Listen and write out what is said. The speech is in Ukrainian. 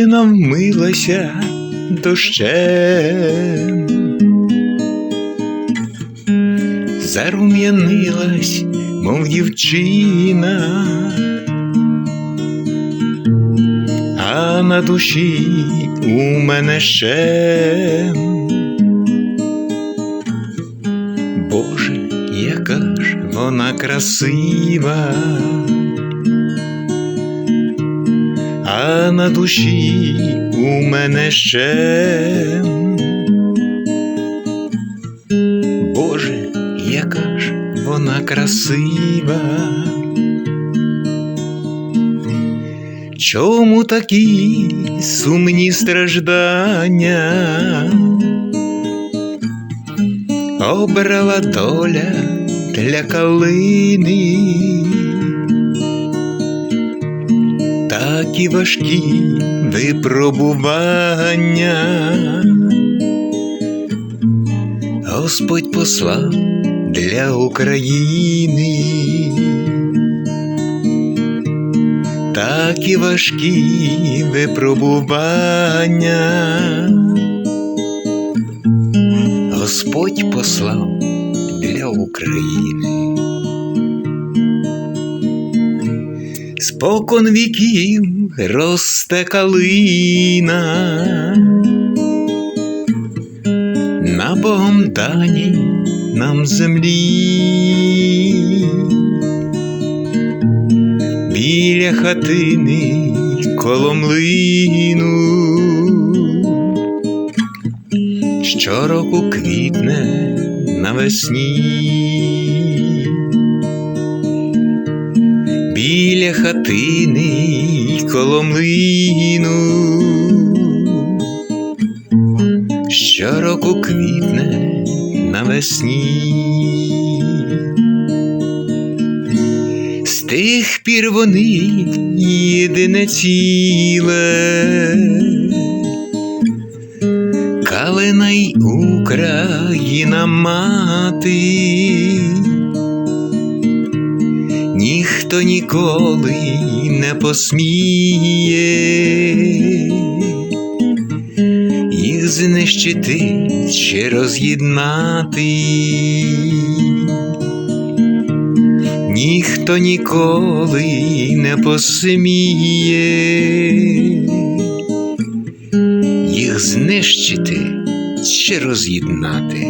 Калина вмилася дощем, зарум'янилась, мов дівчина, а на душі у мене ще. Боже, яка ж вона красива, а на душі у мене ще. Боже, яка ж вона красива. Чому такі сумні страждання? Обрала доля для калини, такі важкі випробування. Господь послав для України, такі важкі випробування. Господь послав для України. Спокон віків росте калина, на Богом дані нам землі, біля хатини коло млину. Щороку квітне навесні. Біля хатини коло млину щороку квітне навесні. З тих пір вони єдине ціле. Калина й Україна мати, ніхто ніколи не посміє їх знищити чи роз'єднати. Ніхто ніколи не посміє їх знищити чи роз'єднати.